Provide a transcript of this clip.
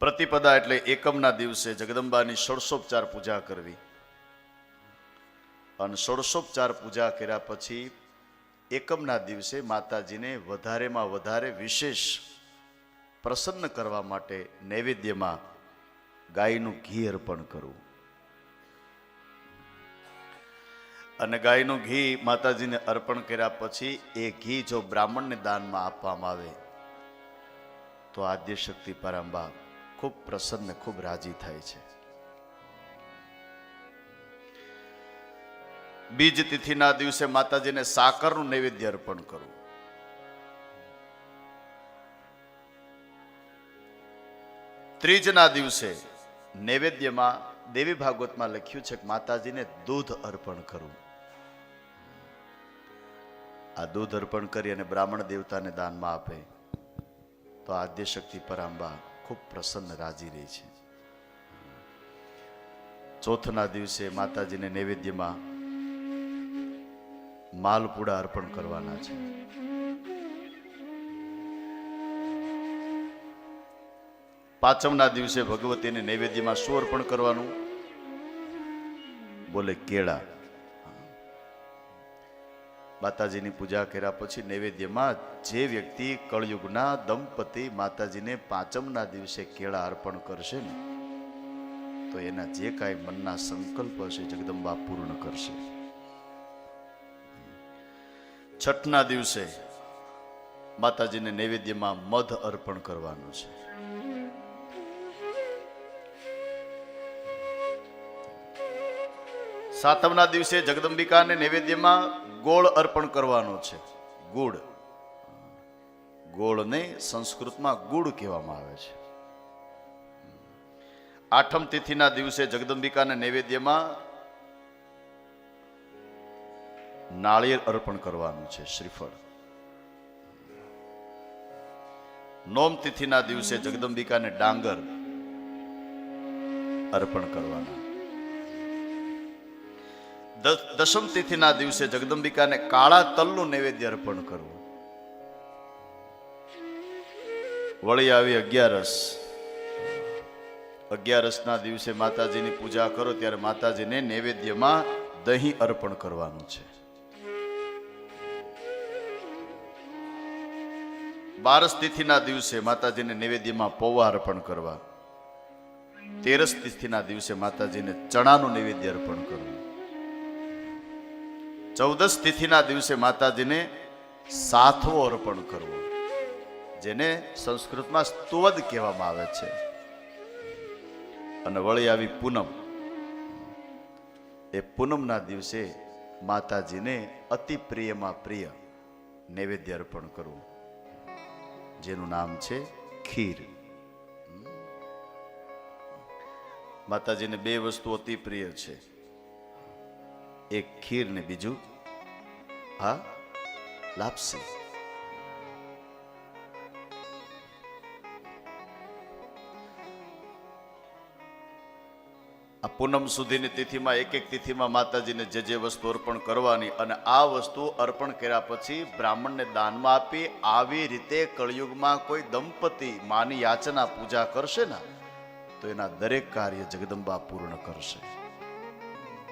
પ્રતિપદા એટલે એકમના દિવસે જગદંબાની ષોડશોપચાર પૂજા કરવી. અને ષોડશોપચાર પૂજા કર્યા પછી એકમના દિવસે માતાજીને વધારેમાં વધારે વિશેષ પ્રસન્ન કરવા માટે નૈવેદ્યમાં ગાયનું ઘી અર્પણ કરવું. અને ગાયનું ઘી માતાજીને અર્પણ કર્યા પછી એ ઘી જો બ્રાહ્મણને દાનમાં આપવામાં આવે, તો આદ્ય શક્તિ પરાંબા ખૂબ પ્રસન્ન, ખૂબ રાજી થાય છે. બીજ તિથિના દિવસે માતાજીને સાકરનું નૈવેદ્ય અર્પણ કરવું. ત્રીજના દિવસે નૈવેદ્યમાં દેવી ભાગવતમાં લખ્યું છે કે માતાજીને દૂધ અર્પણ કરવું. આ દૂધ અર્પણ કરી અને બ્રાહ્મણ દેવતાને દાનમાં આપે. તો આદ્ય શક્તિ પરાંબા ખૂબ પ્રસન્ન રાજી રહી છે. ચોથના દિવસે માતાજીને નૈવેદ્યમાં માલપુડા અર્પણ કરવાના છે. પાંચમના દિવસે ભગવતીને નૈવેદ્યમાં શું અર્પણ કરવાનું બોલે કેળા. માતાજીની પૂજા કર્યા પછી નૈવેદ્યમાં જે વ્યક્તિ કળયુગના દંપતી માતાજીને પાંચમના દિવસે કેળા અર્પણ કરશે ને, તો એના જે કાંઈ મનના સંકલ્પ હશે જગદંબા પૂર્ણ કરશે. છઠના દિવસે માતાજીને નૈવેદ્યમાં મધ અર્પણ કરવાનું છે. સાતમના દિવસે જગદંબિકાને નૈવેદ્યમાં ગોળ અર્પણ કરવાનો છે. ગુડ ગોળને સંસ્કૃતમાં ગુડ કહેવામાં આવે છે. આઠમ તિથિના દિવસે જગદંબિકાને નૈવેદ્યમાં નાળિયેર અર્પણ કરવાનું છે, શ્રીફળ. નોમ તિથિના દિવસે જગદંબિકાને ડાંગર અર્પણ કરવાના. દશમ તિથિના દિવસે જગદંબિકાને કાળા તલનું નૈવેદ્ય અર્પણ કરવું. વળી આવી અગિયારસ. અગિયારસના દિવસે માતાજીની પૂજા કરો ત્યારે માતાજીને નૈવેદ્યમાં દહીં અર્પણ કરવાનું છે. બારસ તિથિના દિવસે માતાજીને નૈવેદ્યમાં પૌવા અર્પણ કરવા. તેરસ તિથિના દિવસે માતાજીને ચણાનું નૈવેદ્ય અર્પણ કરવું. ચૌદસ તિથિના દિવસે માતાજીને સાથવો અર્પણ કરવો, જેને સંસ્કૃતમાં સ્તુવદ કહેવામાં આવે છે. અને વળી આવી પૂનમ. એ પૂનમના દિવસે માતાજીને અતિ પ્રિયમાં પ્રિય નૈવેદ્ય અર્પણ કરવું, જેનું નામ છે ખીર. માતાજીને બે વસ્તુ અતિ પ્રિય છે. એક ખીર ને બીજું, હા, લાપસી. આ પૂનમ સુધીની તિથિમાં એક એક તિથિમાં માતાજીને જે જે વસ્તુ અર્પણ કરવાની અને આ વસ્તુ અર્પણ કર્યા પછી બ્રાહ્મણને દાનમાં આપી આવી રીતે કળિયુગમાં કોઈ દંપતી માની યાચના પૂજા કરશે ને, તો એના દરેક કાર્ય જગદંબા પૂર્ણ કરશે.